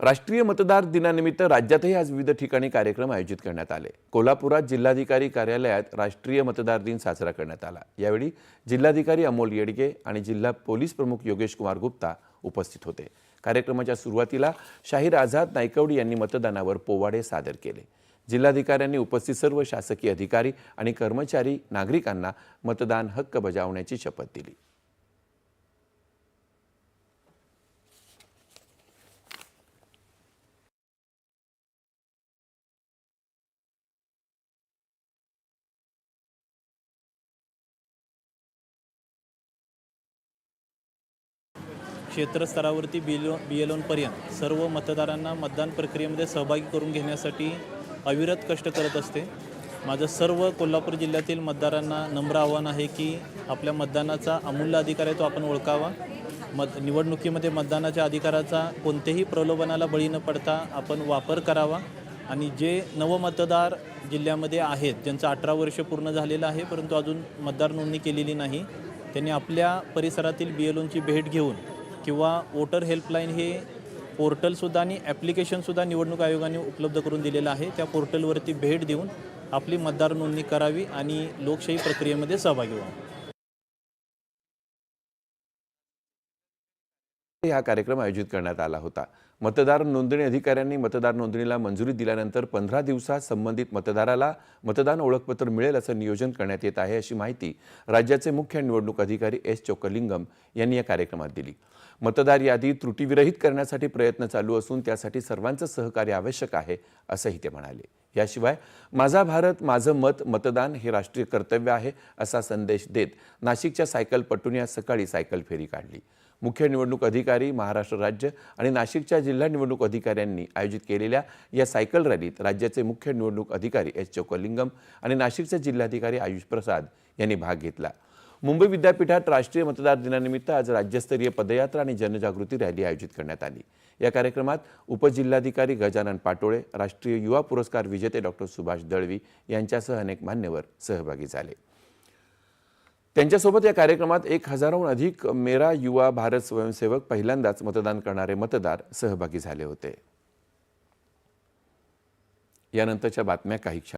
राष्ट्रीय मतदार दिनानिमित्त राज्यातही आज विविध ठिकाणी कार्यक्रम आयोजित करण्यात आले. कोल्हापुरात जिल्हाधिकारी कार्यालयात राष्ट्रीय मतदार दिन साजरा करण्यात आला. यावेळी जिल्हाधिकारी अमोल येडगे आणि जिल्हा पोलीस प्रमुख योगेश कुमार गुप्ता उपस्थित होते. कार्यक्रमाच्या सुरुवातीला शाहीर आझाद नायकवडी यांनी मतदानावर पोवाडे सादर केले. जिल्हाधिकाऱ्यांनी उपस्थित सर्व शासकीय अधिकारी आणि कर्मचारी नागरिकांना मतदान हक्क बजावण्याची शपथ दिली. क्षेत्रस्तरावरती बी लो बी एल ओनपर्यंत सर्व मतदारांना मतदान प्रक्रियेमध्ये सहभागी करून घेण्यासाठी अविरत कष्ट करत असते. माझं सर्व कोल्हापूर जिल्ह्यातील मतदारांना नम्र आव्हान आहे की आपल्या मतदानाचा अमूल्य अधिकार आहे तो आपण ओळखावा. मत निवडणुकीमध्ये मतदानाच्या अधिकाराचा कोणत्याही प्रलोभनाला बळी न पडता आपण वापर करावा. आणि जे नवमतदार जिल्ह्यामध्ये आहेत ज्यांचं अठरा वर्ष पूर्ण झालेलं आहे परंतु अजून मतदार नोंदणी केलेली नाही त्यांनी आपल्या परिसरातील बी एल ओनची भेट घेऊन किंवा वोटर हेल्पलाईन हे पोर्टलसुद्धा आणि ॲप्लिकेशनसुद्धा निवडणूक आयोगाने उपलब्ध करून दिलेलं आहे. त्या पोर्टलवरती भेट देऊन आपली मतदार नोंदणी करावी आणि लोकशाही प्रक्रियेमध्ये सहभागी व्हावं. हा कार्यक्रम आयोजित करण्यात आला होता. मतदार नोंदणी अधिकाऱ्यांनी मतदार नोंदणीला मंजुरी दिल्यानंतर पंधरा दिवसात संबंधित मतदाराला मतदान ओळखपत्र मिळेल असं नियोजन करण्यात येत आहे अशी माहिती राज्याचे मुख्य निवडणूक अधिकारी एस चोकलिंगम यांनी या कार्यक्रमात दिली. मतदार यादी त्रुटीविरहित करण्यासाठी प्रयत्न चालू असून त्यासाठी सर्वांचं सहकार्य आवश्यक आहे असंही ते म्हणाले. याशिवाय माझा भारत माझं मत मतदान हे राष्ट्रीय कर्तव्य आहे असा संदेश देत नाशिकच्या सायकलपटून आज सकाळी सायकल फेरी काढली. मुख्य निवडणूक अधिकारी महाराष्ट्र राज्य आणि नाशिकच्या जिल्हा निवडणूक अधिकाऱ्यांनी आयोजित केलेल्या या सायकल रॅलीत राज्याचे मुख्य निवडणूक अधिकारी एस चोकलिंगम आणि नाशिकचे जिल्हाधिकारी आयुष प्रसाद यांनी भाग घेतला. मुंबई विद्यापीठात राष्ट्रीय मतदार दिनानिमित्त आज राज्यस्तरीय पदयात्रा आणि जनजागृती रॅली आयोजित करण्यात आली. या कार्यक्रमात उपजिल्हाधिकारी गजानन पाटोळे राष्ट्रीय युवा पुरस्कार विजेते डॉक्टर सुभाष दळवी यांच्यासह अनेक मान्यवर सहभागी झाले. त्यांच्यासोबत या कार्यक्रमात एक हजाराहून अधिक मेरा युवा भारत स्वयंसेवक पहिल्यांदाच मतदान करणारे मतदार सहभागी झाले होते. यानंतरच्या बातम्या काही क्षण